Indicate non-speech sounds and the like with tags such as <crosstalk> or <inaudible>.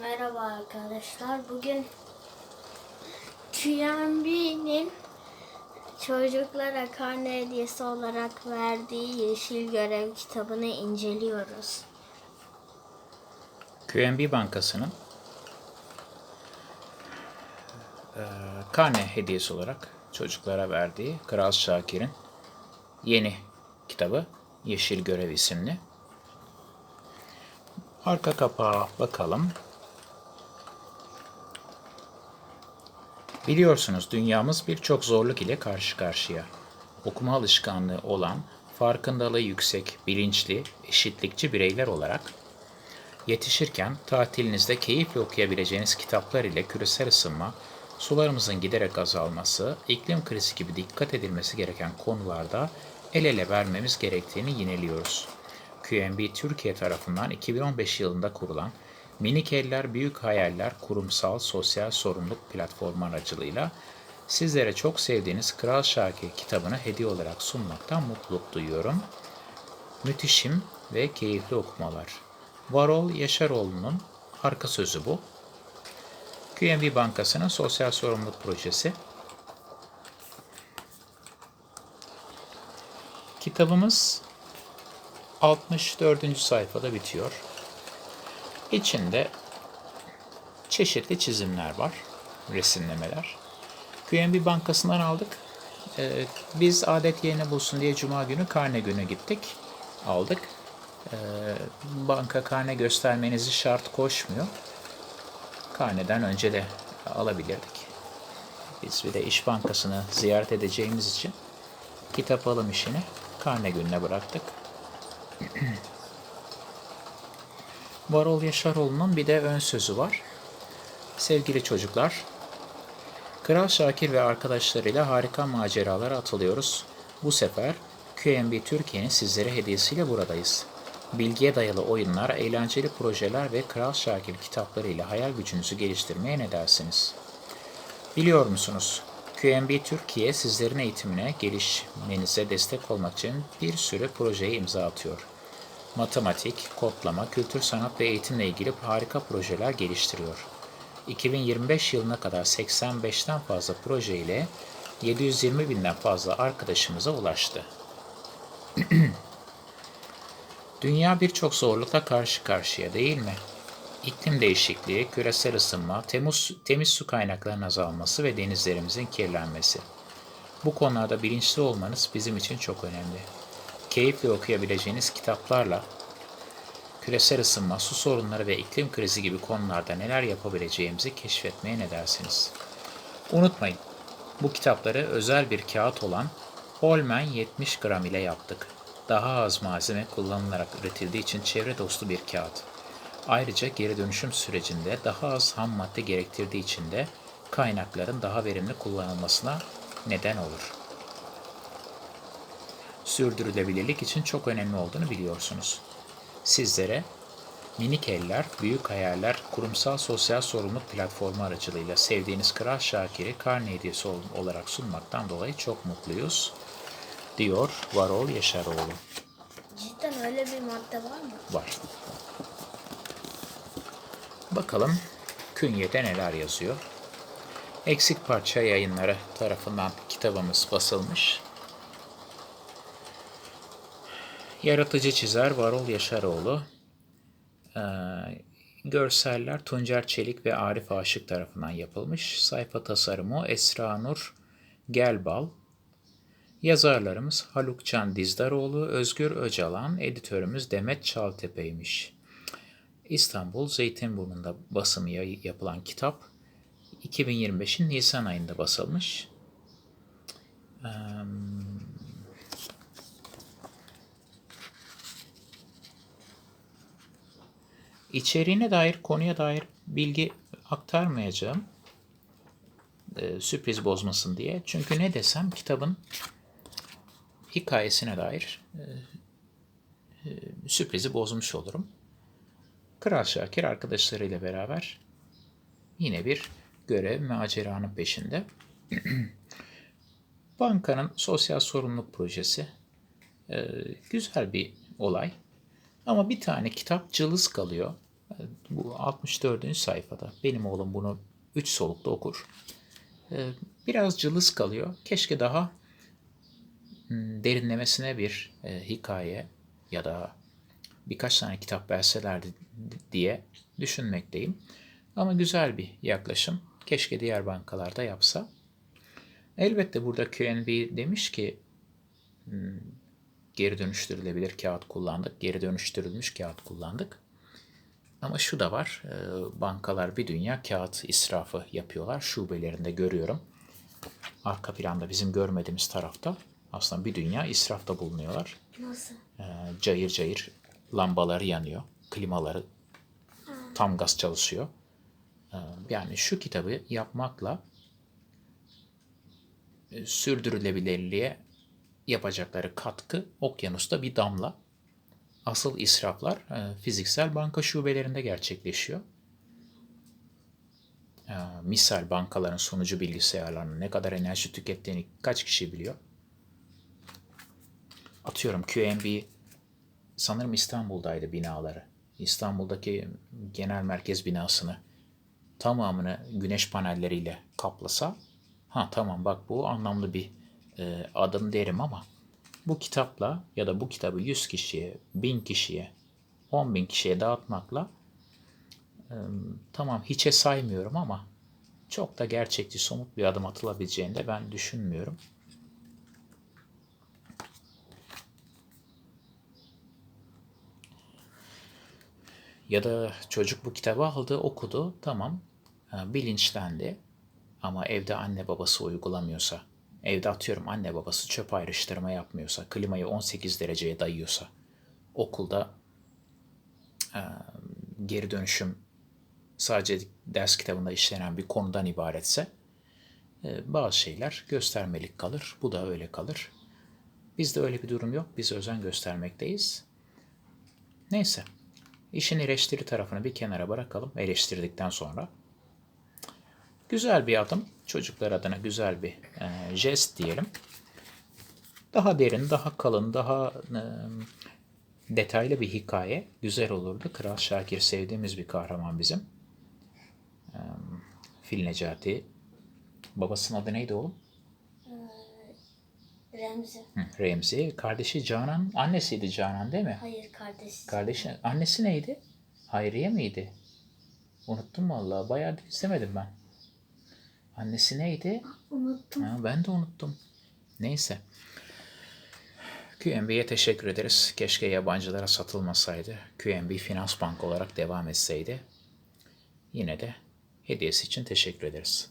Merhaba arkadaşlar. Bugün QMB'nin çocuklara karne hediyesi olarak verdiği Yeşil Görev kitabını inceliyoruz. QNB Bankası'nın eee, karne hediyesi olarak çocuklara verdiği Kral Şakir'in yeni kitabı Yeşil Görev isimli. Arka kapağa bakalım. Biliyorsunuz dünyamız birçok zorluk ile karşı karşıya. Okuma alışkanlığı olan, farkındalığı yüksek, bilinçli, eşitlikçi bireyler olarak Yetişirken tatilinizde keyifle okuyabileceğiniz kitaplar ile küresel ısınma, sularımızın giderek azalması, iklim krizi gibi dikkat edilmesi gereken konularda el ele vermemiz gerektiğini yineliyoruz. QNB Türkiye tarafından 2015 yılında kurulan Minik Eller Büyük Hayaller kurumsal sosyal sorumluluk platformu aracılığıyla sizlere çok sevdiğiniz Kral Şakir kitabını hediye olarak sunmaktan mutluluk duyuyorum. Müthişim ve keyifli okumalar. Varol Yaşaroğlu'nun arka sözü bu. QNB Bankası'nın sosyal sorumluluk projesi. Kitabımız 64. sayfada bitiyor. İçinde çeşitli çizimler var, resimlemeler. QNB Bankası'ndan aldık. Ee, biz adet yerine bulsun diye Cuma günü karne günü gittik, aldık. Ee, banka karne göstermenizi şart koşmuyor. Karneden önce de alabilirdik. Biz bir de İş Bankası'nı ziyaret edeceğimiz için kitap alım işini karne gününe bıraktık. <clears throat> Varol Yaşaroğlu'nun bir de ön sözü var. Sevgili çocuklar, Kral Şakir ve arkadaşlarıyla harika maceralara atılıyoruz. Bu sefer QNB Türkiye'nin sizlere hediyesiyle buradayız. Bilgiye dayalı oyunlar, eğlenceli projeler ve Kral Şakir kitapları ile hayal gücünüzü geliştirmeye ne dersiniz? Biliyor musunuz? QNB Türkiye sizlerin eğitimine, gelişmenize destek olmak için bir sürü projeye imza atıyor. Matematik, kodlama, kültür sanat ve eğitimle ilgili harika projeler geliştiriyor. 2025 yılına kadar 85'ten fazla proje ile 720 binden fazla arkadaşımıza ulaştı. <clears throat> Dünya birçok zorlukla karşı karşıya değil mi? İklim değişikliği, küresel ısınma, temiz, temiz su kaynaklarının azalması ve denizlerimizin kirlenmesi. Bu konularda bilinçli olmanız bizim için çok önemli. Keyifle okuyabileceğiniz kitaplarla küresel ısınma, su sorunları ve iklim krizi gibi konularda neler yapabileceğimizi keşfetmeye ne dersiniz? Unutmayın, bu kitapları özel bir kağıt olan Holmen 70 gram ile yaptık. Daha az malzeme kullanılarak üretildiği için çevre dostu bir kağıt. Ayrıca geri dönüşüm sürecinde daha az ham madde gerektirdiği için de kaynakların daha verimli kullanılmasına neden olur. Sürdürülebilirlik için çok önemli olduğunu biliyorsunuz. Sizlere Minik Eller, Büyük Hayaller kurumsal sosyal sorumluluk platformu aracılığıyla sevdiğiniz Kral Şakir'i karne hediyesi ol- olarak sunmaktan dolayı çok mutluyuz, diyor Varol Yaşaroğlu. Cidden öyle bir madde var mı? Var. Bakalım künyede neler yazıyor. Eksik Parça Yayınları tarafından kitabımız basılmış. Yaratıcı çizer Varol Yaşaroğlu. Ee, görseller Tuncer Çelik ve Arif Aşık tarafından yapılmış. Sayfa tasarımı Esra Nur Gelbal. Yazarlarımız Haluk Can Dizdaroğlu, Özgür Öcalan, editörümüz Demet Çaltepe'ymiş. İstanbul Zeytinburnu'nda basımı yapılan kitap 2025'in Nisan ayında basılmış. Eee, İçeriğine dair, konuya dair bilgi aktarmayacağım. Eee, sürpriz bozmasın diye. Çünkü ne desem kitabın hikayesine dair e, e, sürprizi bozmuş olurum. Kral Şakir arkadaşlarıyla beraber yine bir görev maceranın peşinde. <clears throat> Bankanın sosyal sorumluluk projesi e, güzel bir olay. Ama bir tane kitap cılız kalıyor. Bu 64. sayfada. Benim oğlum bunu 3 solukta okur. Ee, Biraz cılız kalıyor. Keşke daha hmm, derinlemesine bir e, hikaye ya da birkaç tane kitap verselerdi diye düşünmekteyim. Ama güzel bir yaklaşım. Keşke diğer bankalarda yapsa. Elbette burada QNB demiş ki hmm, geri dönüştürülebilir kağıt kullandık, geri dönüştürülmüş kağıt kullandık. Ama şu da var, e, bankalar bir dünya kağıt israfı yapıyorlar. Şubelerinde görüyorum. Arka planda bizim görmediğimiz tarafta aslında bir dünya israfta bulunuyorlar. Nasıl? E, Cayır cayır lambaları yanıyor, klimaları tam gaz çalışıyor. E, Yani şu kitabı yapmakla sürdürülebilirliğe yapacakları katkı okyanusta bir damla. Asıl israflar e, fiziksel banka şubelerinde gerçekleşiyor. E, misal bankaların sunucu bilgisayarlarının ne kadar enerji tükettiğini kaç kişi biliyor? Atıyorum QNB sanırım İstanbul'daydı binaları. İstanbul'daki genel merkez binasını tamamını güneş panelleriyle kaplasa ha tamam bak bu anlamlı bir e, adım derim ama bu kitapla ya da bu kitabı 100 kişiye, 1000 kişiye, 10 bin kişiye dağıtmakla tamam hiçe saymıyorum ama çok da gerçekçi, somut bir adım atılabileceğini de ben düşünmüyorum. Ya da çocuk bu kitabı aldı, okudu, tamam, bilinçlendi. Ama evde anne babası uygulamıyorsa, evde atıyorum anne babası çöp ayrıştırma yapmıyorsa, klimayı 18 dereceye dayıyorsa, okulda e, geri dönüşüm sadece ders kitabında işlenen bir konudan ibaretse, e, bazı şeyler göstermelik kalır. Bu da öyle kalır. Bizde öyle bir durum yok. Biz özen göstermekteyiz. Neyse. İşin eleştiri tarafını bir kenara bırakalım eleştirdikten sonra. Güzel bir adım. Çocuklar adına güzel bir e, jest diyelim. Daha derin, daha kalın, daha e, detaylı bir hikaye güzel olurdu. Kral Şakir sevdiğimiz bir kahraman bizim. E, Fil Necati. Babasının adı neydi oğlum? Remzi. Hı, Remzi. Kardeşi Canan. Annesiydi Canan değil mi? Hayır kardeş. Kardeşi, annesi neydi? Hayriye miydi? Unuttum vallahi. Bayağı izlemedim ben. Annesi neydi? Unuttum. Ha, ben de unuttum. Neyse. QNB'ye teşekkür ederiz. Keşke yabancılara satılmasaydı. QNB Finans Bank olarak devam etseydi. Yine de hediyesi için teşekkür ederiz.